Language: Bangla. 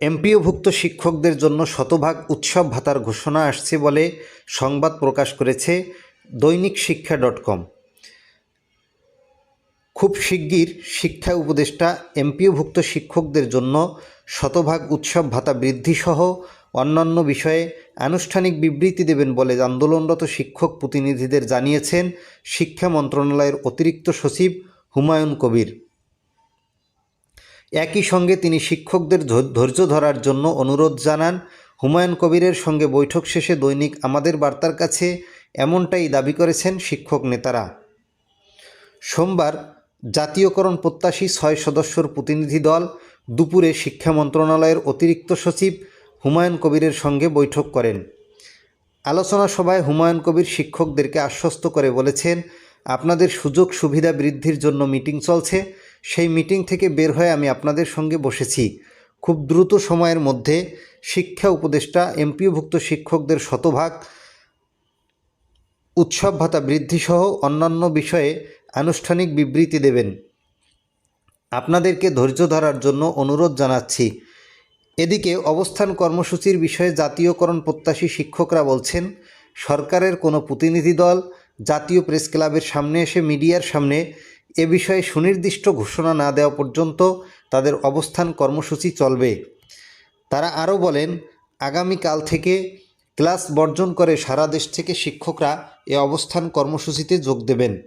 এমপিওভুক্ত শিক্ষকদের জন্য শতভাগ উৎসব ভাতার ঘোষণা আসছে বলে সংবাদ প্রকাশ করেছে দৈনিক শিক্ষা ডট কম। খুব শিগগির শিক্ষা উপদেষ্টা এমপিওভুক্ত শিক্ষকদের জন্য শতভাগ উৎসব ভাতা বৃদ্ধিসহ অন্যান্য বিষয়ে আনুষ্ঠানিক বিবৃতি দেবেন বলে আন্দোলনরত শিক্ষক প্রতিনিধিদের জানিয়েছেন শিক্ষা মন্ত্রণালয়ের অতিরিক্ত সচিব হুমায়ুন কবির। একই সঙ্গে তিনি শিক্ষকদের ধৈর্য ধরার জন্য অনুরোধ জানান, হুমায়ুন কবিরের সঙ্গে বৈঠক শেষে দৈনিক আমাদের বার্তার কাছে এমনটাই দাবি করেছেন শিক্ষক নেতারা। সোমবার জাতীয়করণ প্রত্যাশী ছয় সদস্যর প্রতিনিধি দল দুপুরে শিক্ষা মন্ত্রণালয়ের অতিরিক্ত সচিব হুমায়ুন কবিরের সঙ্গে বৈঠক করেন। আলোচনা সভায় হুমায়ুন কবির শিক্ষকদেরকে আশ্বস্ত করে বলেছেন, আপনাদের সুযোগ সুবিধা বৃদ্ধির জন্য মিটিং চলছে সেই মিটিং থেকে বের হয়ে আমি আপনাদের সঙ্গে বসেছি। খুব দ্রুত সময়ের মধ্যে শিক্ষা উপদেষ্টা, এমপিওভুক্ত শিক্ষকদের শতভাগ, উৎসব ভাতা বৃদ্ধিসহ অন্যান্য বিষয়ে আনুষ্ঠানিক বিবৃতি দেবেন। আপনাদেরকে ধৈর্য ধরার জন্য অনুরোধ জানাচ্ছি। এদিকে অবস্থান কর্মসূচির বিষয়ে জাতীয়করণ প্রত্যাশী শিক্ষকরা বলছেন, সরকারের কোনো প্রতিনিধি দল জাতীয় প্রেস ক্লাবের সামনে এসে মিডিয়ার সামনে এ বিষয়ে সুনির্দিষ্ট ঘোষণা না দেওয়া পর্যন্ত তাদের অবস্থান কর্মসূচি চলবে। তারা আরও বলেন, আগামীকাল থেকে ক্লাস বর্জন করে সারা দেশ থেকে শিক্ষকরা এ অবস্থান কর্মসূচিতে যোগ দেবেন।